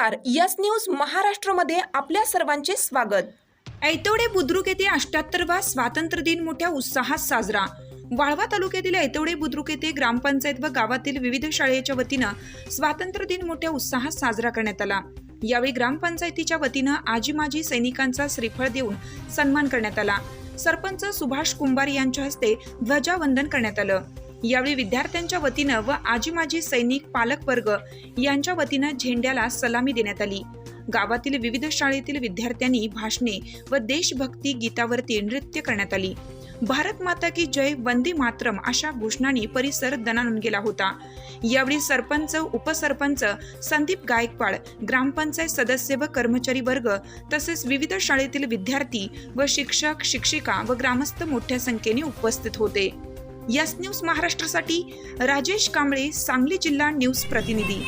नमस्कार. Yes news महाराष्ट्रमध्ये आपल्या सर्वांचे स्वागत. ऐतवडे बुद्रुक येथे अष्ट्याहत्तरवा स्वातंत्र्य दिन मोठ्या उत्साहात साजरा. वाळवा तालुक्यातील ऐतवडे बुद्रुक येथे ग्रामपंचायत व गावातील विविध शाळेच्या वतीनं स्वातंत्र्य दिन मोठ्या उत्साहात साजरा करण्यात आला. यावेळी ग्रामपंचायतीच्या वतीनं आजी माजी सैनिकांचा श्रीफळ देऊन सन्मान करण्यात आला. सरपंच सुभाष कुंभार यांच्या हस्ते ध्वजावंदन करण्यात आलं. यावेळी विद्यार्थ्यांच्या वतीनं व आजी माजी सैनिक पालक वर्ग यांच्या वतीनं झेंड्याला सलामी देण्यात आली. गावातील विविध शाळेतील विद्यार्थ्यांनी भाषणे व देशभक्ती गीतावरती नृत्य करण्यात आली. भारत माता की जय वंदे मातरम अशा घोषणांनी परिसर दणानून गेला होता. यावेळी सरपंच उपसरपंच संदीप गायकवाड ग्रामपंचायत सदस्य व कर्मचारी वर्ग तसेच विविध शाळेतील विद्यार्थी व शिक्षक शिक्षिका व ग्रामस्थ मोठ्या संख्येने उपस्थित होते. यास न्यूज महाराष्ट्रासाठी राजेश कांबळे सांगली जिल्हा न्यूज प्रतिनिधी.